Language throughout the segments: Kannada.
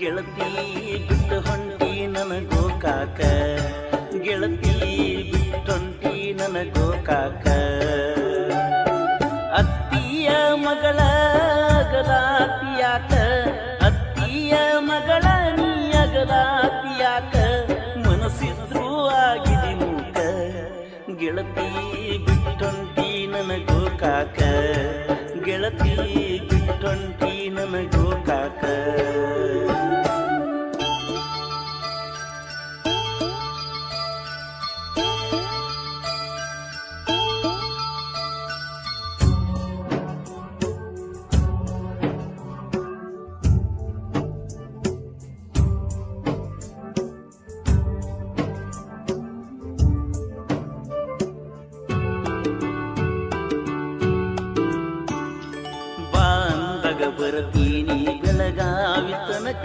ಗೆಳತಿ ಬಿಟ್ಟು ಹೊಂಟಿ ನನಗೋ ಕಾಕ. ಗೆಳತಿ ಬಿಟ್ಟೊಂಟಿ ನನಗೋ ಕಾಕ. ಅತ್ತಿಯ ಮಗಳ ಗಲಾತಿಯಾಕ ಅತ್ತಿಯ ಮಗಳ ನೀಯ ಅಗಲಾತಿಯಾಕ ಮನಸ್ಸಿದ್ರು ಆಗಿದೆ ಮೂಕ. ಗೆಳತಿ ಬಿಟ್ಟೊಂಟಿ ನನಗೋ ಕಾಕ. ಗೆಳತಿ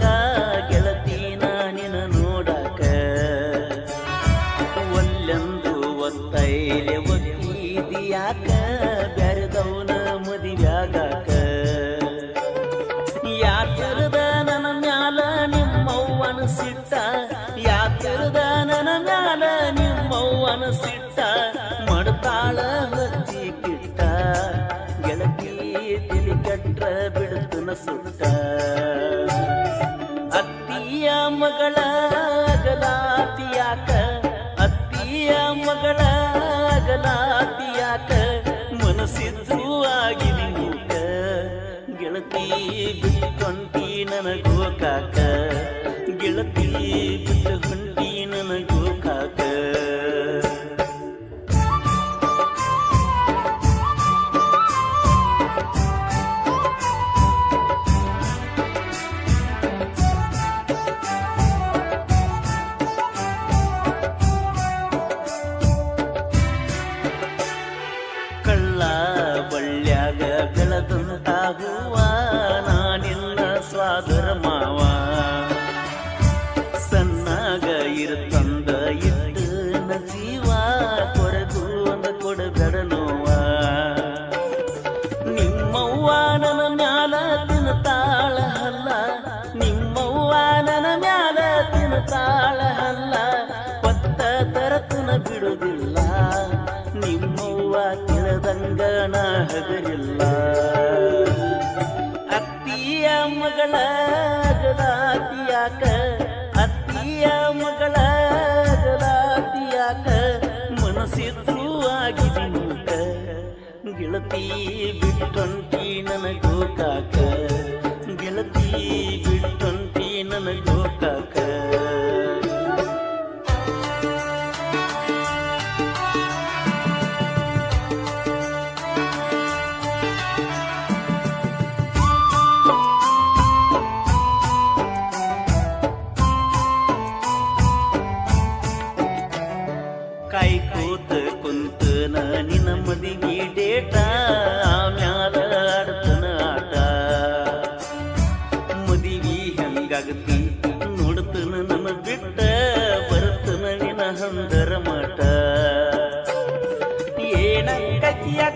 ಬೆಳಗಾವಿ ತನಕ ನಿನ ನೋಡಾಕ. ಒಲ್ಲೆಂದು ಒತ್ತೈಲೆ ಒತ್ತಿದ್ಯಾಕ ಬ್ಯಾರದವನ ಮದಿವ್ಯಾಗಾಕ. ಯಾಕರದ ನನ್ನ ಮ್ಯಾಲ ನಿಮ್ಮವ್ವನ ಸಿಟ್ಟ ಯಾಕರದ ನನ್ನ ಮ್ಯಾಲ ನಿಮ್ಮವ್ವನ ಸಿಟ್ಟ, ಮಡ್ತಾಳ ಹಚ್ಚಿ ಕಿಟ್ಟ. ಗೆಳತಿ ತಿಳಿ ಕೆಟ್ರ ಬಿಡುತ್ತನ ಸುಟ್ಟ. ಮಗಳ ಗಲಾತಿಯಾಕ ಅತ್ತಿಯ ಮಗಳ ಗಲಾತಿಯಾಕ ಮನಸ್ಸಿದ್ದು ಆಗಿದೆ ಮೂಕ ಗೆಳತಿ ಬಿಟ್ಟೊಂಟಿ ನನಗೋ ಕಾಕ, ಗೆಳತಿ ಬಿಟ್ಟು ಹೊಂಟಿ ನನಗೋ ಸಣ್ಣಾಗ ಇರ್ತಂದ ಇಟ್ಟು ನ ಜೀವ ಕೊರಗು ಅಂದ ಕೊಡಬೇಡ ನೋವ. ನಿಮ್ಮವ್ವ ನನ್ನ ಮ್ಯಾಲ ತಿನ್ತಾಳ ಹಲ್ಲ. ನಿಮ್ಮವ್ವ ನನ್ನ ಮ್ಯಾಲ ತಿನ್ತಾಳ ಹಲ್ಲ. ಪತ್ತ ತರತನ ಬಿಡುದಿಲ್ಲ. ನಿಮ್ಮವ್ವ ತಿಳದಂಗನ ಹಗರಿಲ್ಲ. ಅತ್ತಿಯ ಮಗಳ ಗಲಾತಿಯಾಕ ಅತ್ತಿಯ ಮಗಳ ಗಲಾತಿಯಾಕ ಮನಸ್ಸಿದ್ರು ಆಗಿದೆ ಮೂಕ ಗೆಳತಿ ಬಿಟ್ಟೊಂಟಿ ನನಗೋ ಕಾಕ. ಗೆಳತಿ ಬಿಟ್ಟೊಂಟಿ ನನಗೋ ಕಾಕ.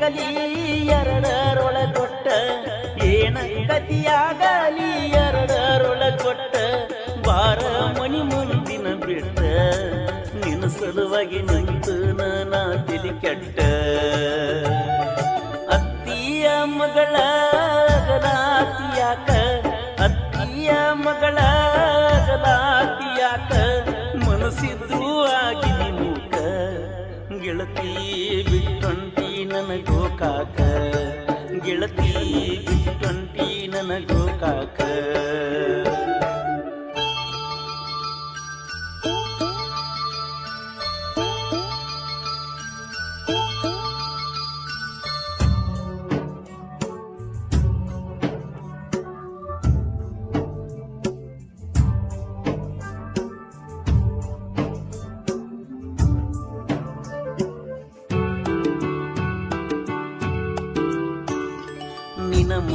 ಗತಿಯಾಗಲಿ ಎರಡರೊಳ ಕೊಟ್ಟ ಏನ ಗತಿಯಾಗಲಿ ಎರಡರೊಳ ಕೊಟ್ಟ ಬಾರ ಮನಿ ಮುಂದಿನ ಬಿಟ್ಟ. ನಿನ್ನ ಸಲುವಾಗಿ ನಂತು ನಾ ತಿಳಿ ಕೆಟ್ಟ. ಅತ್ತಿಯ ಮಗಳ ಗಲಾತಿಯಾಕ, ಅತ್ತಿಯ ಮಗಳ ಗಲಾತಿಯಾಕ. ಮನಸ್ಸಿದ್ರೂ ಆಗಿ ಮೂಕ ಗೆಳತಿ ನನಗೋ ಕಾಕ ಗೆಳತಿ ಬಿಟ್ಟೊಂಟಿ ನನಗೋ ಕಾಕ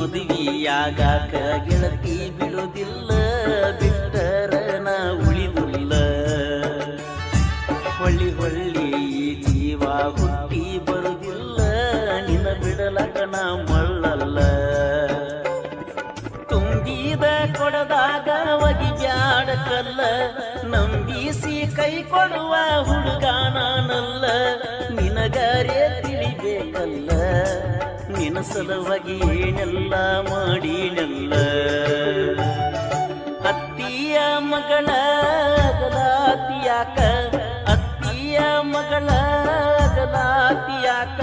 ಮದುವೆಯಾಗಾಕ ಗೆಳತಿ ಬಿಡುವುದಿಲ್ಲ ಬಿಟ್ಟರನ ಉಳಿದುಲ್ಲ. ಹೊಳ್ಳಿ ಹೊಳ್ಳಿ ಜೀವ ಹುಟ್ಟಿ ಬರುವುದಿಲ್ಲ ನಿನ್ನ ಬಿಡಲಕನ ಮಳ್ಳಲ್ಲ. ತುಂಬಿದ ಕೊಡದಾಗ ಒಗಿ ಬ್ಯಾಡ ನಂಬಿಸಿ ಕೈ ಕೊಡುವ ನಿನ ಸಲುವಾಗಿ ಏನೆಲ್ಲ ಮಾಡಿನಲ್ಲ? ಅತ್ತಿಯ ಮಗಳ ಗಲಾತಿಯಾಕ ಅತ್ತಿಯ ಮಗಳ ಗಲಾತಿಯಾಕ